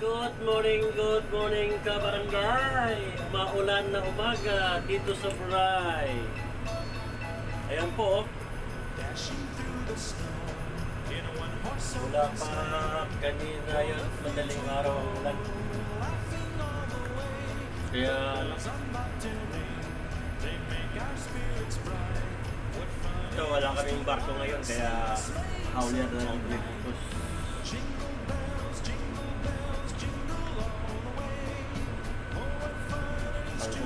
Good morning, good morning kabarangay. Maulan na umaga dito sa Bray. Ayan po. oh. Wala pa kanina yun, madaling araw ang ulan. Kaya ito wala kaming barko ngayon kaya haulier na lang kami.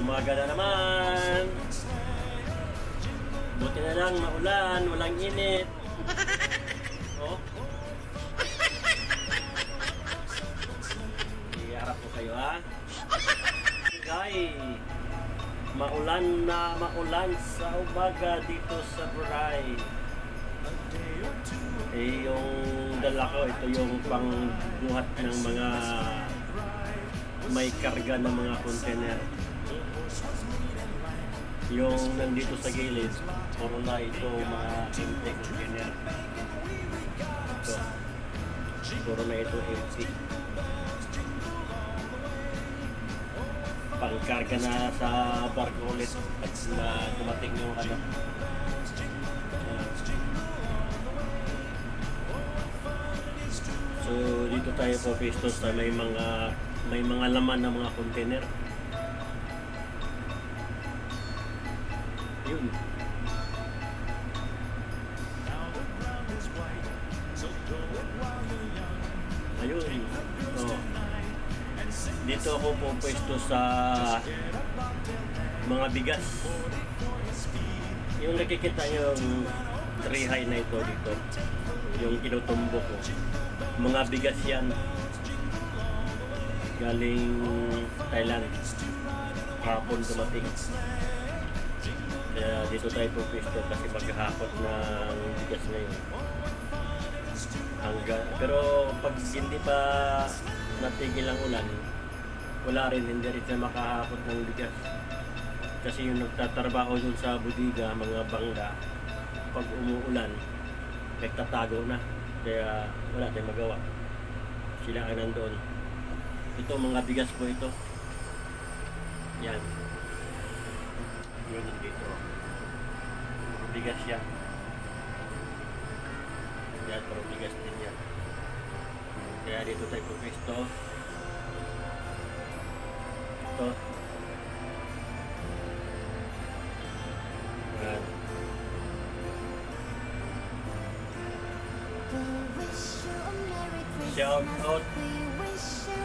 Umaga na naman. Buti na lang maulan, walang init. Oh. Iharap ko kayo ha. Guy, maulan na maulan sa umaga dito sa Buray. Eh, yung dala ko, ito yung pangbuhat ng mga may karga ng mga container. Yung nandito sa gilid, puro na ito mga empty container. Ito. Puro na ito empty. Pangkarga na sa barko ulit at na dumating yung ano. So dito tayo po pisto sa may mga may mga laman ng mga container. Yun. Ayun. Oh. Dito ako po pwesto sa mga bigas. Yung nakikita yung tree high na ito dito. Yung inutumbo ko. Mga bigas yan. Galing Thailand. Hapon dumating. Kaya dito tayo po pwesto kasi maghahakot ng bigas ngayon. Hangga, pero pag hindi pa natigil ang ulan, wala rin, hindi rin siya makahakot ng bigas. Kasi yung nagtatrabaho dun sa budiga, mga bangga, pag umuulan, nagtatago na. Kaya wala tayong magawa. Sila ang nandoon. Ito mga bigas po ito. Yan. Yun dito. Bigas yan. Yan, pero bigas din yan. Kaya dito tayo pupisto. Ito. Yan. Shout out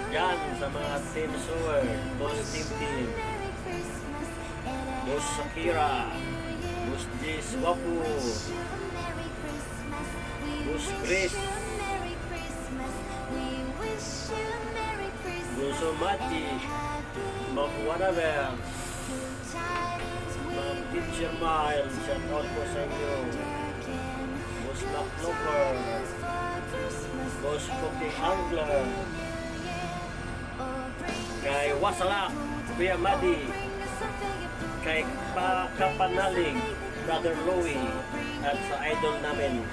yan sa mga team sewer, Boss Team Team, Boss Shakira, Boss Jis Wapu, Boss Chris, Boss Mati, Ma'am Wanaver, Ma'am Teacher Miles, shout out po sa inyo, Boss McLover, Boss Cooking Angler, kay Wasalak, Kuya Madi, kay pa Kapanalig, Brother Louie, at sa idol namin,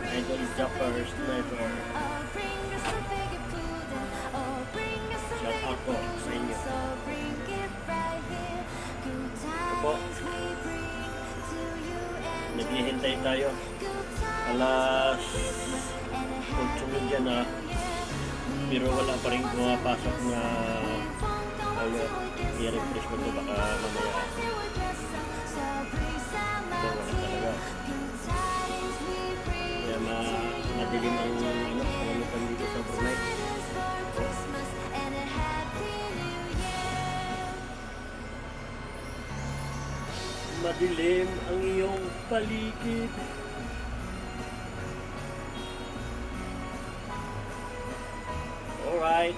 Idol Jumper Sniper. Shout out po sa inyo. Ito naghihintay tayo. Alas 8 media na, pero wala pa rin pumapasok na ano, i-refresh ko ito baka mamaya Madilim ang iyong paligid. Alright.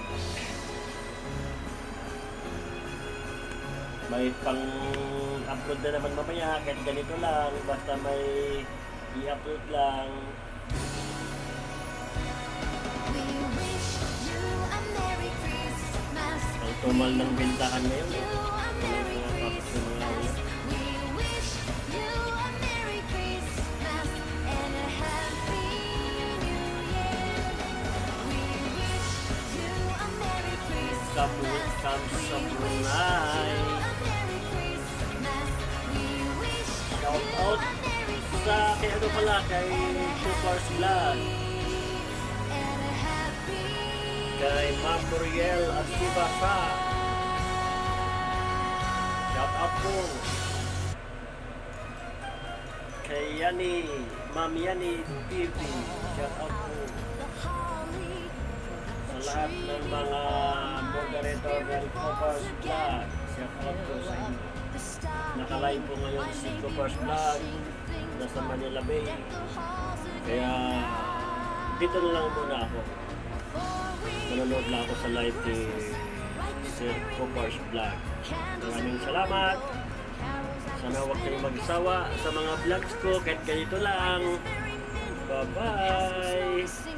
May pang-upload na naman mamaya kahit ganito lang. Basta may i-upload lang. Ang tumal ng bentahan ngayon. Eh. Kabu- Kamsamunay. Shout out sa kay ano pala kay Cooper's Vlog. Kay Ma'am Muriel Asibasa. Shout out po. Kay Yani, Ma'am Yani TV. Shout out po. Sa lahat ng mga moderator ng Cooper's Vlog. Shout out po sa inyo. Nakalive po ngayon si Cooper's Vlog. Nasa Manila Bay. Kaya dito na lang muna ako. Manonood lang ako sa live ni Sir Cooper's Vlog. Maraming salamat. Sana huwag kayong magsawa sa mga vlogs ko kahit ganito lang. Bye-bye!